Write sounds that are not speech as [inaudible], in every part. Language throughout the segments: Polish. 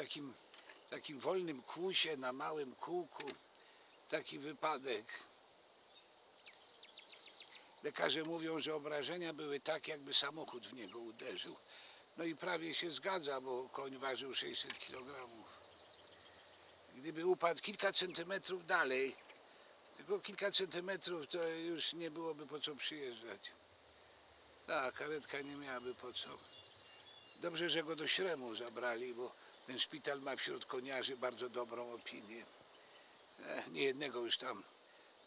takim, takim wolnym kłusie na małym kółku. Taki wypadek. Lekarze mówią, że obrażenia były tak, jakby samochód w niego uderzył. No i prawie się zgadza, bo koń ważył 600 kg. Gdyby upadł kilka centymetrów dalej, tylko kilka centymetrów, to już nie byłoby po co przyjeżdżać. Tak, karetka nie miałaby po co. Dobrze, że go do Śremu zabrali, bo ten szpital ma wśród koniarzy bardzo dobrą opinię. E, nie jednego już tam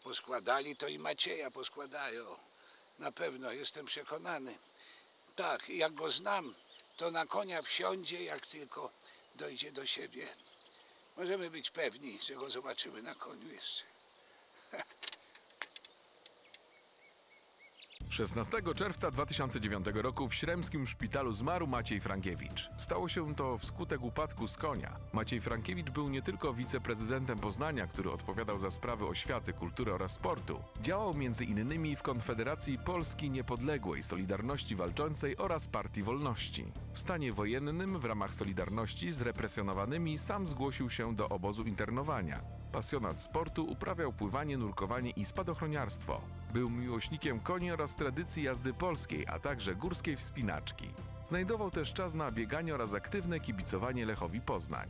poskładali, to i Macieja poskładają. Na pewno, jestem przekonany. Tak, jak go znam, to na konia wsiądzie, jak tylko dojdzie do siebie. Możemy być pewni, że go zobaczymy na koniu jeszcze. [laughs] 16 czerwca 2009 roku w Śremskim szpitalu zmarł Maciej Frankiewicz. Stało się to wskutek upadku z konia. Maciej Frankiewicz był nie tylko wiceprezydentem Poznania, który odpowiadał za sprawy oświaty, kultury oraz sportu. Działał między innymi w Konfederacji Polski Niepodległej, Solidarności Walczącej oraz Partii Wolności. W stanie wojennym w ramach Solidarności z represjonowanymi sam zgłosił się do obozu internowania. Pasjonat sportu uprawiał pływanie, nurkowanie i spadochroniarstwo. Był miłośnikiem koni oraz tradycji jazdy polskiej, a także górskiej wspinaczki. Znajdował też czas na bieganie oraz aktywne kibicowanie Lechowi Poznań.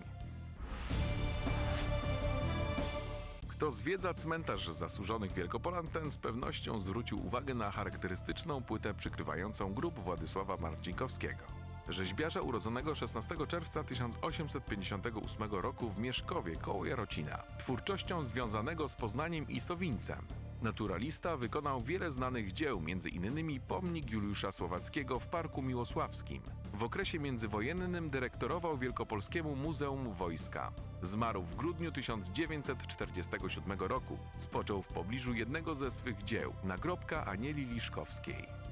Kto zwiedza cmentarz zasłużonych Wielkopolan, ten z pewnością zwrócił uwagę na charakterystyczną płytę przykrywającą grób Władysława Marcinkowskiego. Rzeźbiarza urodzonego 16 czerwca 1858 roku w Mieszkowie koło Jarocina, twórczością związanego z Poznaniem i Sowińcem. Naturalista wykonał wiele znanych dzieł, m.in. pomnik Juliusza Słowackiego w Parku Miłosławskim. W okresie międzywojennym dyrektorował Wielkopolskiemu Muzeum Wojska. Zmarł w grudniu 1947 roku. Spoczął w pobliżu jednego ze swych dzieł, nagrobka Anieli Liszkowskiej.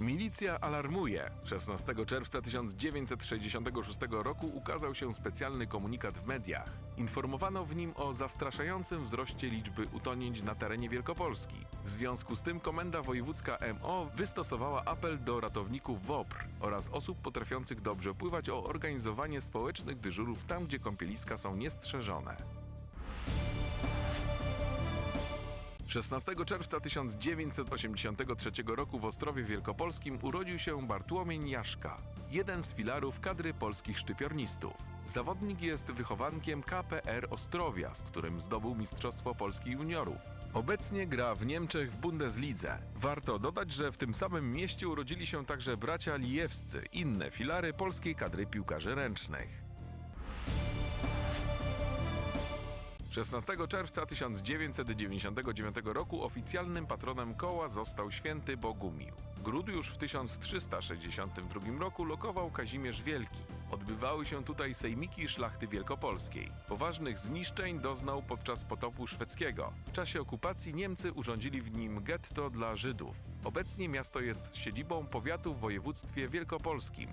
Milicja alarmuje. 16 czerwca 1966 roku ukazał się specjalny komunikat w mediach. Informowano w nim o zastraszającym wzroście liczby utonięć na terenie Wielkopolski. W związku z tym Komenda Wojewódzka MO wystosowała apel do ratowników WOPR oraz osób potrafiących dobrze pływać o organizowanie społecznych dyżurów tam, gdzie kąpieliska są niestrzeżone. 16 czerwca 1983 roku w Ostrowie Wielkopolskim urodził się Bartłomiej Jaszka, jeden z filarów kadry polskich szczypiornistów. Zawodnik jest wychowankiem KPR Ostrowia, z którym zdobył Mistrzostwo Polski Juniorów. Obecnie gra w Niemczech w Bundeslidze. Warto dodać, że w tym samym mieście urodzili się także bracia Lijewscy, inne filary polskiej kadry piłkarzy ręcznych. 16 czerwca 1999 roku oficjalnym patronem koła został święty Bogumił. Gród już w 1362 roku lokował Kazimierz Wielki. Odbywały się tutaj sejmiki szlachty wielkopolskiej. Poważnych zniszczeń doznał podczas potopu szwedzkiego. W czasie okupacji Niemcy urządzili w nim getto dla Żydów. Obecnie miasto jest siedzibą powiatu w województwie wielkopolskim.